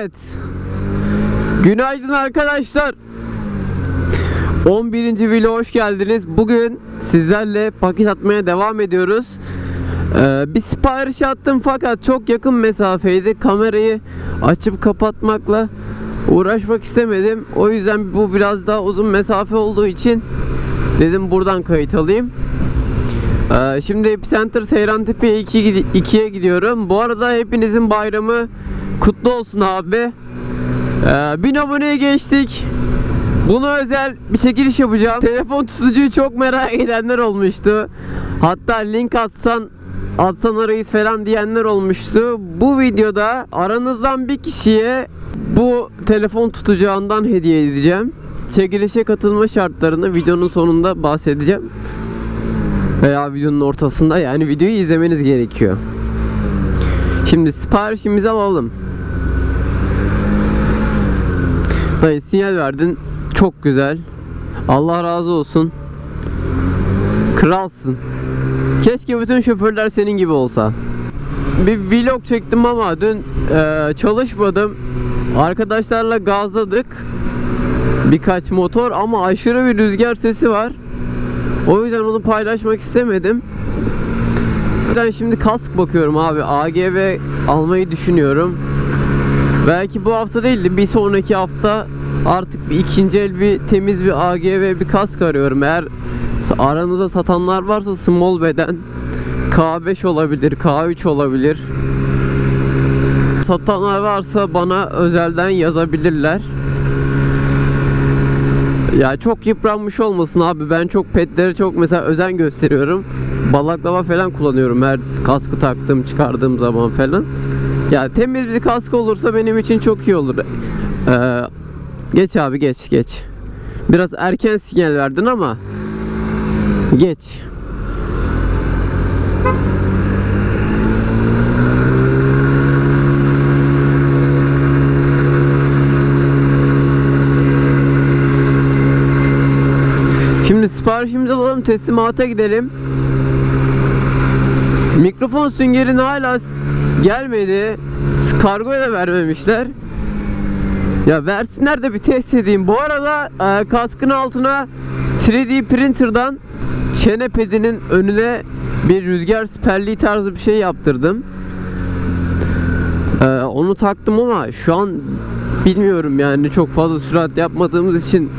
Evet. Günaydın arkadaşlar. 11. vlog hoş geldiniz. Bugün sizlerle paket atmaya devam ediyoruz. Ee, bir sipariş attım fakat çok yakın mesafeydi. Kamerayı açıp kapatmakla uğraşmak istemedim. O yüzden bu biraz daha uzun mesafe olduğu için dedim buradan kayıt alayım. Ee, şimdi Epicenter Seyrantepe'ye 2'ye gidiyorum. Bu arada hepinizin bayramı kutlu olsun abi. Ee, 1000 aboneye geçtik. Buna özel bir çekiliş yapacağım. Telefon tutucuyu çok merak edenler olmuştu. Hatta link atsan atsan arayız falan diyenler olmuştu. Bu videoda aranızdan bir kişiye bu telefon tutacağından hediye edeceğim. Çekilişe katılma şartlarını videonun sonunda bahsedeceğim. Veya videonun ortasında yani videoyu izlemeniz gerekiyor. Şimdi siparişimizi alalım. Dayı sinyal verdin. Çok güzel. Allah razı olsun. Kralsın. Keşke bütün şoförler senin gibi olsa. Bir vlog çektim ama dün e, çalışmadım. Arkadaşlarla gazladık. Birkaç motor ama aşırı bir rüzgar sesi var. O yüzden onu paylaşmak istemedim. Yüzden şimdi kask bakıyorum abi. AGV almayı düşünüyorum. Belki bu hafta değil de bir sonraki hafta artık bir ikinci el bir temiz bir AGV bir kask arıyorum. Eğer aranızda satanlar varsa small beden K5 olabilir, K3 olabilir. Satanlar varsa bana özelden yazabilirler. Ya çok yıpranmış olmasın abi. Ben çok petlere çok mesela özen gösteriyorum. Balaklava falan kullanıyorum her kaskı taktığım, çıkardığım zaman falan. Ya temiz bir kask olursa benim için çok iyi olur. Ee, geç abi geç geç. Biraz erken sinyal verdin ama geç. Şimdi siparişimizi alalım teslimata gidelim. Mikrofon süngerin hala gelmedi. Kargoya da vermemişler. Ya versinler de bir test edeyim. Bu arada e, kaskın altına 3D printer'dan çene pedinin önüne bir rüzgar siperliği tarzı bir şey yaptırdım. E, onu taktım ama şu an bilmiyorum yani çok fazla sürat yapmadığımız için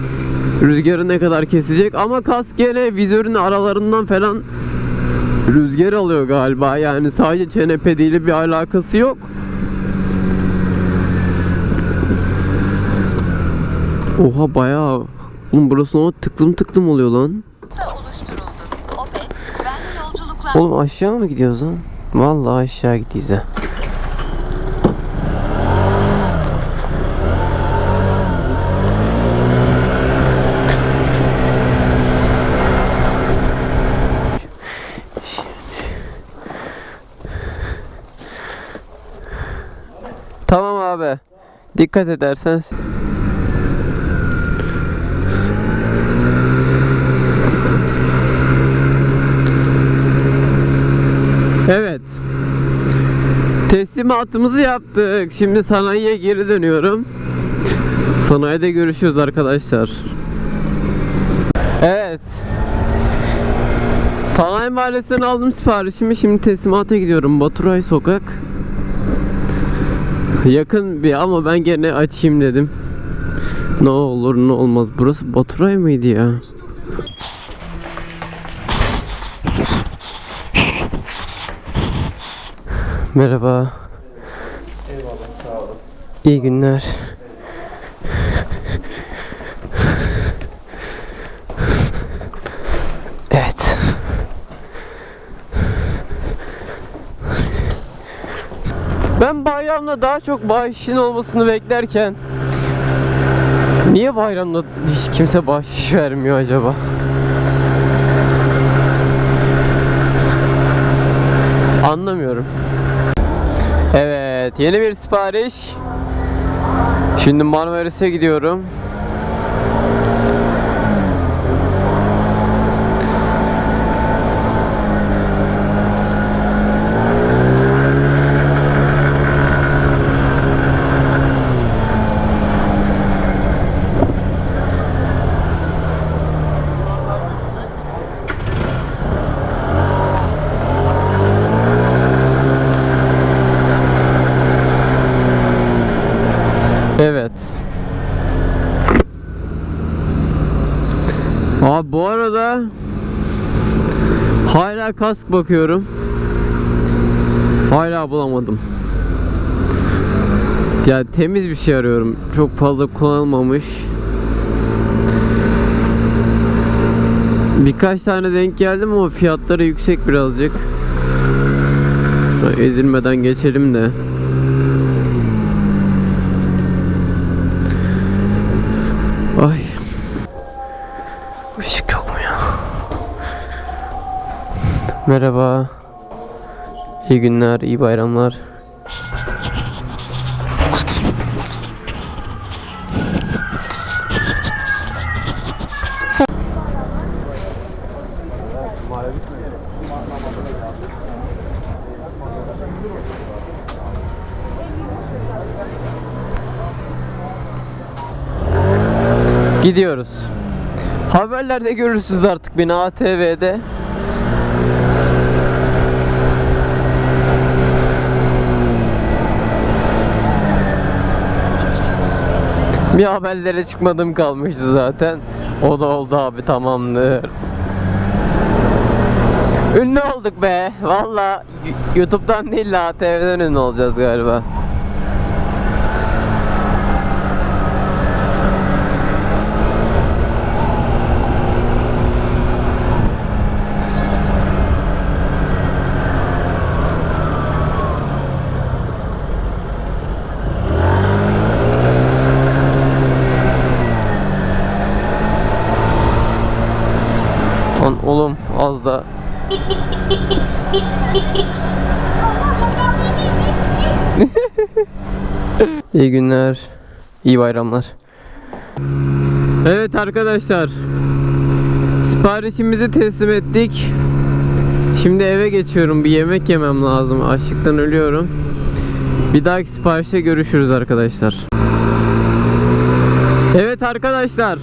rüzgarı ne kadar kesecek ama kask gene vizörün aralarından falan rüzgar alıyor galiba yani sadece çene pediyle bir alakası yok. Oha bayağı Oğlum burası ama tıklım tıklım oluyor lan. Oğlum aşağı mı gidiyoruz lan? Vallahi aşağı gidiyoruz ha. Tamam abi. Dikkat edersen. Evet. Teslimatımızı yaptık. Şimdi sanayiye geri dönüyorum. Sanayide görüşürüz arkadaşlar. Evet. Sanayi mahallesinden aldım siparişimi. Şimdi teslimata gidiyorum. Baturay Sokak. Yakın bir ama ben gene açayım dedim. Ne olur ne olmaz. Burası Baturay mıydı ya? Merhaba. Eyvallah sağ olasın. İyi günler. Evet. Ben bayramda daha çok bahşişin olmasını beklerken Niye bayramda hiç kimse bahşiş vermiyor acaba? Anlamıyorum. Evet, yeni bir sipariş. Şimdi Marmaris'e gidiyorum. Hala kask bakıyorum. Hala bulamadım. Ya temiz bir şey arıyorum. Çok fazla kullanılmamış. Birkaç tane denk geldim ama fiyatları yüksek birazcık. Ezilmeden geçelim de. Merhaba. İyi günler, iyi bayramlar. Gidiyoruz. Haberlerde görürsünüz artık beni ATV'de. Bir haberlere çıkmadım kalmıştı zaten. O da oldu abi tamamdır. Ünlü olduk be. Valla YouTube'dan değil de ATV'den ünlü olacağız galiba. Lan da İyi günler. iyi bayramlar. Evet arkadaşlar. Siparişimizi teslim ettik. Şimdi eve geçiyorum. Bir yemek yemem lazım. Açlıktan ölüyorum. Bir dahaki siparişte görüşürüz arkadaşlar. Evet arkadaşlar.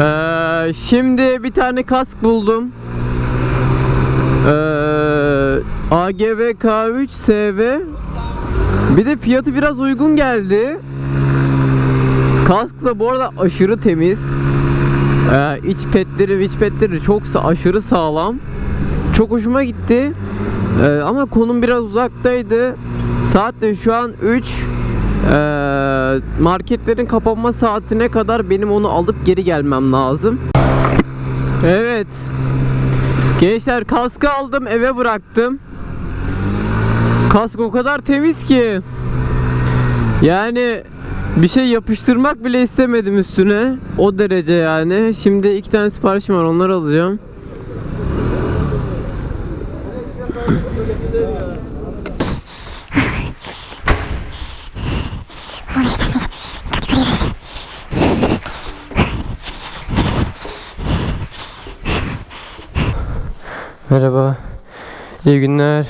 Ee, şimdi bir tane kask buldum. Ee, AGV K3 SV. Bir de fiyatı biraz uygun geldi. Kask da bu arada aşırı temiz. Ee, iç petleri, iç petleri çok aşırı sağlam. Çok hoşuma gitti. Ee, ama konum biraz uzaktaydı. Saat de şu an 3. Ee, marketlerin kapanma saatine kadar benim onu alıp geri gelmem lazım. Evet. Gençler kaskı aldım eve bıraktım. Kask o kadar temiz ki. Yani bir şey yapıştırmak bile istemedim üstüne. O derece yani. Şimdi iki tane siparişim var onları alacağım. Merhaba. İyi günler.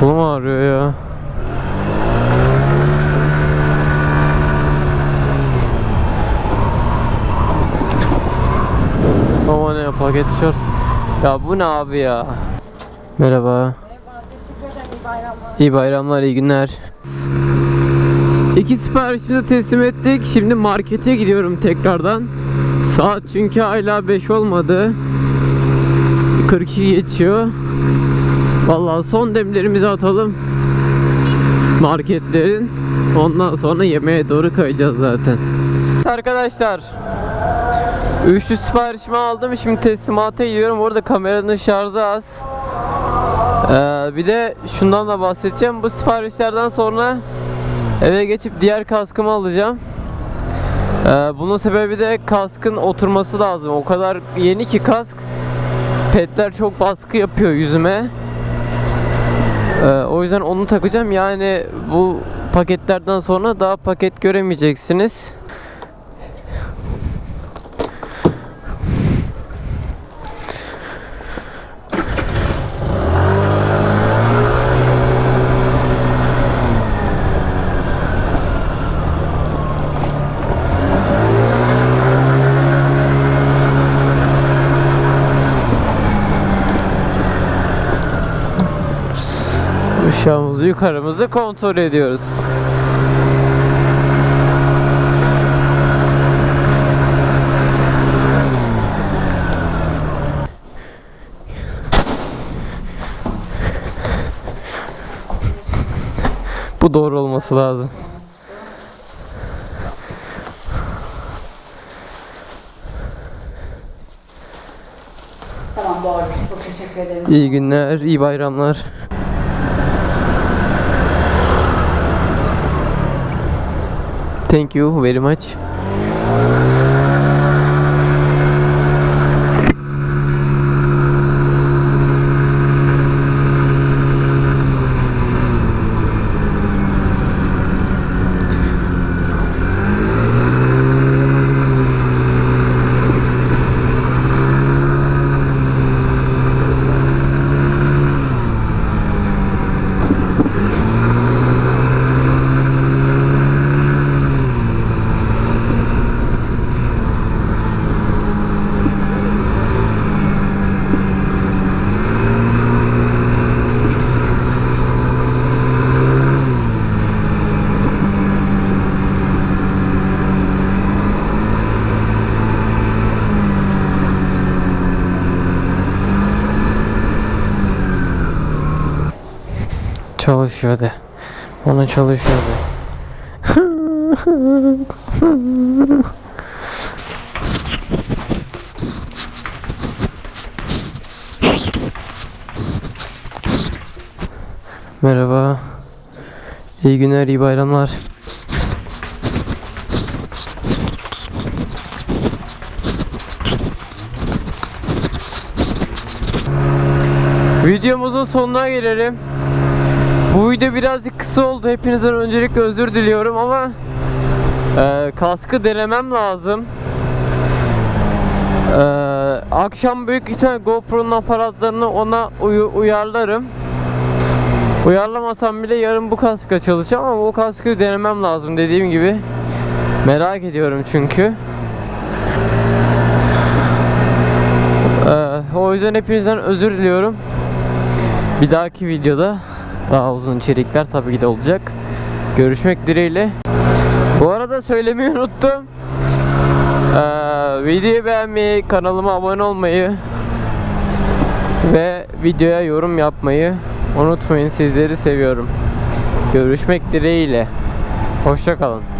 Kolum ağrıyor ya. Ama ne paket şart. Ya bu ne abi ya? Merhaba. İyi bayramlar, iyi günler. İki siparişimizi teslim ettik. Şimdi markete gidiyorum tekrardan. Saat çünkü hala 5 olmadı. 42 geçiyor. Vallahi son demlerimizi atalım. Marketlerin. Ondan sonra yemeğe doğru kayacağız zaten. Arkadaşlar Üçlü siparişimi aldım. Şimdi teslimata gidiyorum. Orada kameranın şarjı az. Ee, bir de şundan da bahsedeceğim. Bu siparişlerden sonra eve geçip diğer kaskımı alacağım. Ee, bunun sebebi de kaskın oturması lazım. O kadar yeni ki kask. Petler çok baskı yapıyor yüzüme. Ee, o yüzden onu takacağım. Yani bu paketlerden sonra daha paket göremeyeceksiniz. Aşağımızı yukarımızı kontrol ediyoruz. Bu doğru olması lazım. Tamam doğru. Çok teşekkür ederim. İyi günler, iyi bayramlar. Thank you very much. Çalışıyor de. Ona çalışıyor de. Merhaba. İyi günler, iyi bayramlar. Videomuzun sonuna gelelim. Bu video birazcık kısa oldu. Hepinizden öncelikle özür diliyorum ama e, kaskı denemem lazım. E, akşam büyük ihtimal GoPro'nun aparatlarını ona uyu- uyarlarım. Uyarlamasam bile yarın bu kaskla çalışacağım ama o kaskı denemem lazım dediğim gibi. Merak ediyorum çünkü. E, o yüzden hepinizden özür diliyorum. Bir dahaki videoda daha uzun içerikler tabii ki de olacak. Görüşmek dileğiyle. Bu arada söylemeyi unuttum. Ee, videoyu beğenmeyi, kanalıma abone olmayı ve videoya yorum yapmayı unutmayın. Sizleri seviyorum. Görüşmek dileğiyle. Hoşçakalın.